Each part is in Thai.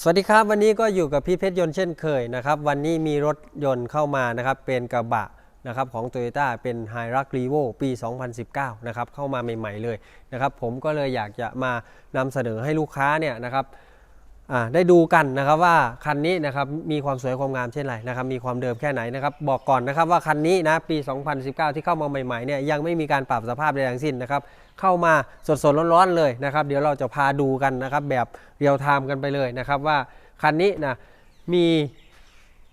สวัสดีครับ วันนี้ก็อยู่กับพี่เพชรยนต์เช่นเคยนะครับวันนี้มีรถยนต์เข้ามานะครับเป็นกระบะนะครับของ t o y ยต้เป็น h i r u x r e v o ปี 2019 นะครับเข้ามาใหม่ ๆ เลยนะครับผมก็เลยอยากจะมานำเสนอให้ลูกค้าเนี่ยนะครับ ได้ดูกันนะครับว่าคันนี้นะครับมีความสวยความงามเช่นไรนะครับมีความเดิมแค่ไหนนะครับบอกก่อนนะครับว่าคันนี้นะปี 2019 ที่เข้ามาใหม่ๆเนี่ยยังไม่มีการปรับสภาพใดทั้งสิ้นนะครับเข้ามาสดๆร้อนๆเลยนะครับเดี๋ยวเราจะพาดูกันนะครับแบบเรียลไทม์กันไปเลยนะครับว่าคันนี้นะมี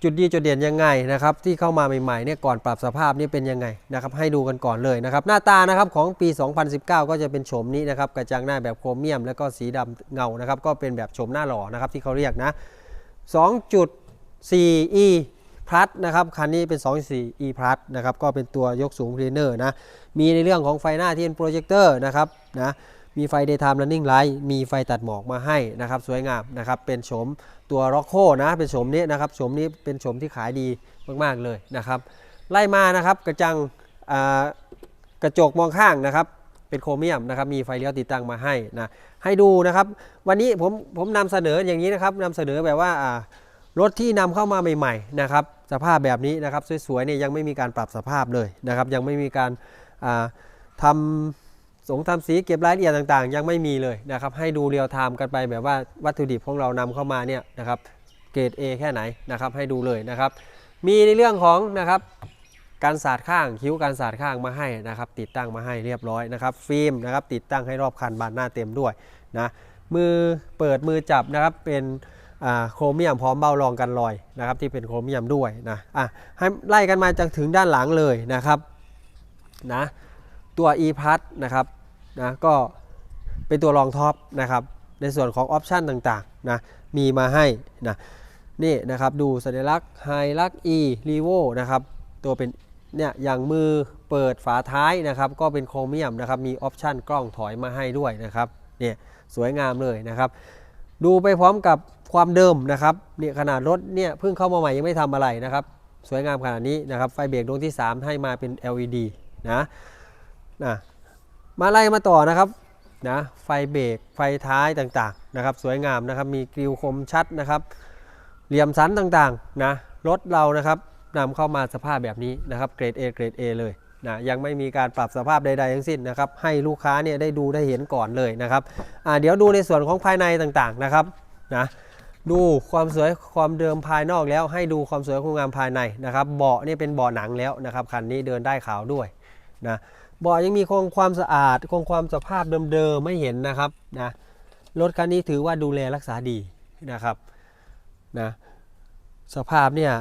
จุดดีจุดเด่นยังไงนะครับที่เข้ามาใหม่ๆเนี่ยก่อนปรับสภาพนี่เป็นยังไงนะครับให้ดูกันก่อนเลยนะครับหน้าตานะครับของปี 2019 ก็จะเป็นโฉมนี้นะครับกระจังหน้าแบบโครเมียม แล้วก็สีดำเงานะครับก็เป็นแบบโฉมหน้าหล่อนะครับที่เขาเรียกนะ 2.4e plus นะครับคันนี้เป็น 2.4e plus นะครับก็เป็นตัวยกสูงเพลเนอร์นะมีในเรื่องของไฟหน้าที่เป็นโปรเจคเตอร์นะครับนะ มีไฟ daytime running light มีไฟตัดหมอกมาให้นะครับสวยงามนะครับเป็นโฉมตัว r o c โ o นะเป็นโฉมนี้นะครับโฉมนี้เป็นโฉมที่ขายดีมากๆเลยนะครับไล่มานะครับกระจังกระจกมองข้างนะครับเป็นโครเมียมนะครับมีไฟเลี้ยวติดตั้งมาให้นะให้ดูนะครับวันนี้ผมผมนำเสนออย่างนี้นะครับนำเสนอแบบว่ารถที่นำเข้ามาใหม่ๆนะครับสภาพแบบนี้นะครับสวยๆเนี่ยยังไม่มีการปรับสภาพเลยนะครับยังไม่มีการาทำ สงทำสีเก็บรายละเอียดต่างๆ ยังไม่มีเลยนะครับ ให้ดูเรียลไทม์กันไปแบบว่าวัตถุดิบของเรานำเข้ามาเนี่ยนะครับเกรด A แค่ไหนนะครับให้ดูเลยนะครับ มีในเรื่องของนะครับการสาดข้างคิ้วการสาดข้างมาให้นะครับ ติดตั้งมาให้เรียบร้อยนะครับฟิล์มนะครับติดตั้งให้รอบคันบานหน้าเต็มด้วยนะมือเปิดมือจับนะครับเป็นโครเมียมพร้อมเบ้ารองกันรอยนะครับที่เป็นโครเมียมด้วยนะอะให้ไล่กันมาจนถึงด้านหลังเลยนะครับนะ ตัว e p a s นะครับนะก็เป็นตัวรองท็อปนะครับในส่วนของออปชันต่างๆนะมีมาให้นะนี่นะครับดูสัญลักษณ์ไฮลักอีรีโวนะครับตัวเป็นเนี่ยอย่างมือเปิดฝาท้ายนะครับก็เป็นโครเมียมนะครับมีออปชันกล้องถอยมาให้ด้วยนะครับเนี่ยสวยงามเลยนะครับ ดูไปพร้อมกับความเดิมนะครับเนี่ยขนาดรถเนี่ยเพิ่งเข้ามาใหม่ยังไม่ทำอะไรนะครับ สวยงามขนาดนี้นะครับไฟเบรกดวงที่ 3 ให้มาเป็น LED นะ นะมาไล่มาต่อนะครับนะไฟเบรกไฟท้ายต่างๆนะครับสวยงามนะครับมีกริวคมชัดนะครับ เหลี่ยมสันต่างๆนะรถเรานะครับนำเข้ามาสภาพแบบนี้นะครับเกรด A เกรด A เลยนะยังไม่มีการปรับสภาพใดๆทั้งสิ้นนะครับให้ลูกค้าเนี่ยได้ดูได้เห็นก่อนเลยนะครับเดี๋ยวดูในส่วนของภายในต่างๆนะครับนะดูความสวยความเดิมภายนอกแล้วให้ดูความสวยความงามภายในนะครับเบาะนี่เป็นเบาะหนังแล้วนะครับคันนี้เดินได้ขาวด้วยนะ บาะยังมีคงความสะอาดคงความสภาพเดิมๆไม่เห็นนะครับนะรถคันนี้ถือว่าดูแลรักษาดีนะครับนะสภาพเนี่ย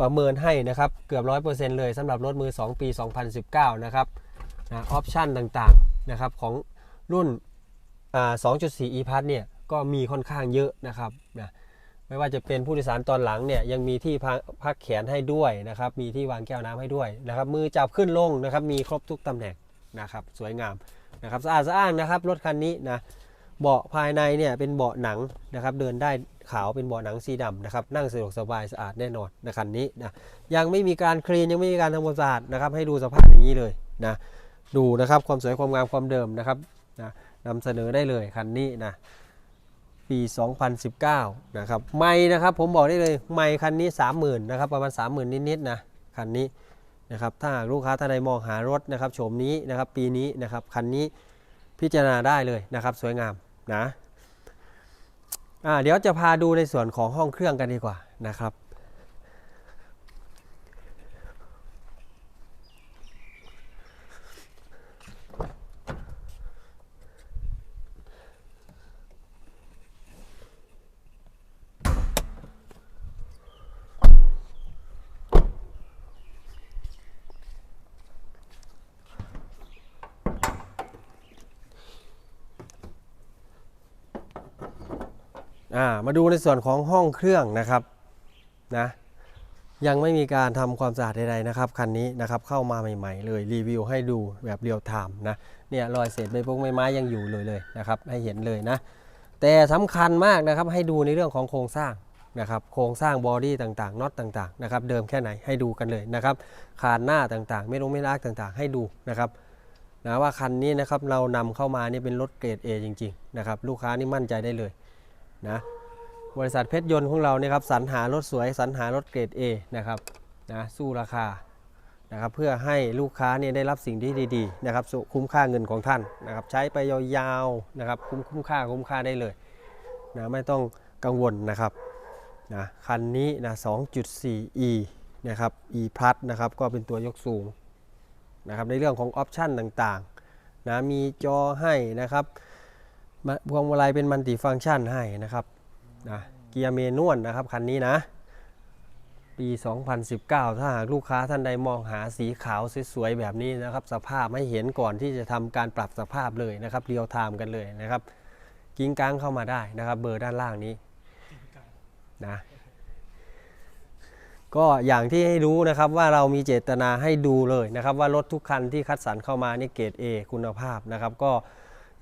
ประเมินให้นะครับเกือบ 100%เลยสำหรับรถมือ 2 ปี 2019 นะครับนะออปชั่นต่างๆนะครับของรุ่นอ่า2.4 e p a s เนี่ยก็มีค่อนข้างเยอะนะครับนะ ไม่ว่าจะเป็นผู้โดยสารตอนหลังเนี่ยยังมีที่พักพักแขนให้ด้วยนะครับมีที่วางแก้วน้ำให้ด้วยนะครับมือจับขึ้นลงนะครับมีครบทุกตำแหน่งนะครับสวยงามนะครับสะอาดสะอ้านนะครับรถคันนี้นะเบาะภายในเนี่ยเป็นเบาะหนังนะครับเดินได้ขาวเป็นเบาะหนังสีดำนะครับนั่งสะดวกสบายสะอาดแน่นอนนะคันนี้นะยังไม่มีการคลีนยังไม่มีการทำความสะอาดนะครับให้ดูสภาพอย่างนี้เลยนะดูนะครับความสวยความงามความเดิมนะครับนะนำเสนอได้เลยคันนี้นะ ปี 2019 นะครับ ไม่นะครับผมบอกได้เลยไม่คันนี้ 30,000นะครับประมาณ 30,000 นิดๆนะคันนี้นะครับถ้าหากลูกค้าท่านใดมองหารถนะครับโฉมนี้นะครับปีนี้นะครับคันนี้พิจารณาได้เลยนะครับสวยงามนะอ่าเดี๋ยวจะพาดูในส่วนของห้องเครื่องกันดีกว่านะครับ มาดูในส่วนของห้องเครื่องนะครับนะยังไม่มีการทำความสะอาดใดๆนะครับคันนี้นะครับเข้ามาใหม่ ๆ เลยรีวิวให้ดูแบบเรียลไทม์นะเนี่ยรอยเศษใบพงใบไม้ยังอยู่เลยเลยนะครับให้เห็นเลยนะแต่สำคัญมากนะครับให้ดูในเรื่องของโครงสร้างนะครับโครงสร้างบอดี้ต่างๆน็อตต่างๆนะครับเดิมแค่ไหนให้ดูกันเลยนะครับคานหน้าต่างๆ ไม่ลงไม่ลากต่างๆ ให้ดูนะครับนะว่าคันนี้นะครับเรานำเข้ามานี่เป็นรถเกรด A จริงๆนะครับลูกค้านี่มั่นใจได้เลย นะบริษัทเพชรยนต์ของเราเนี่ยครับสรรหารถสวยสรรหารถเกรด A นะครับนะสู้ราคานะครับเพื่อให้ลูกค้าเนี่ยได้รับสิ่งที่ดีๆนะครับคุ้มค่าเงินของท่านนะครับใช้ไปยาวๆนะครับคุ้มคุ้มค่าคุ้มค่าได้เลยนะไม่ต้องกังวลนะครับนะคันนี้นะ 2.4e นะครับ e plus นะครับก็เป็นตัวยกสูงนะครับในเรื่องของออปชันต่างๆนะมีจอให้นะครับ พวงมาลัยเป็นมัลติฟังก์ชันให้นะครับนะเกียร์เมนวลนะครับคันนี้นะ ปี 2019 ถ้าหากลูกค้าท่านใดมองหาสีขาวสวยๆแบบนี้นะครับ สภาพให้เห็นก่อนที่จะทำการปรับสภาพเลยนะครับเรียวไทม์กันเลยนะครับ กิ้งก้างเข้ามาได้นะครับ เบอร์ด้านล่างนี้นะก็อย่างที่ให้รู้นะครับว่าเรามีเจตนาให้ดูเลยนะครับ ว่ารถทุกคันที่คัดสรรเข้ามานี่เกรด A คุณภาพนะครับ ก็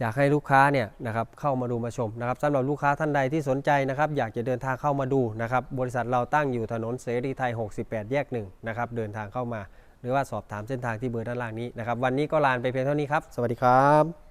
อยากให้ลูกค้าเนี่ยนะครับเข้ามาดูมาชมนะครับสำหรับลูกค้าท่านใดที่สนใจนะครับอยากจะเดินทางเข้ามาดูนะครับบริษัทเราตั้งอยู่ถนนเสรีไทย 68 แยกหนึ่งนะครับเดินทางเข้ามา หรือว่าสอบถามเส้นทางที่เบอร์ด้านล่างนี้นะครับวันนี้ก็ลาไปเพียงเท่านี้ครับ สวัสดีครับ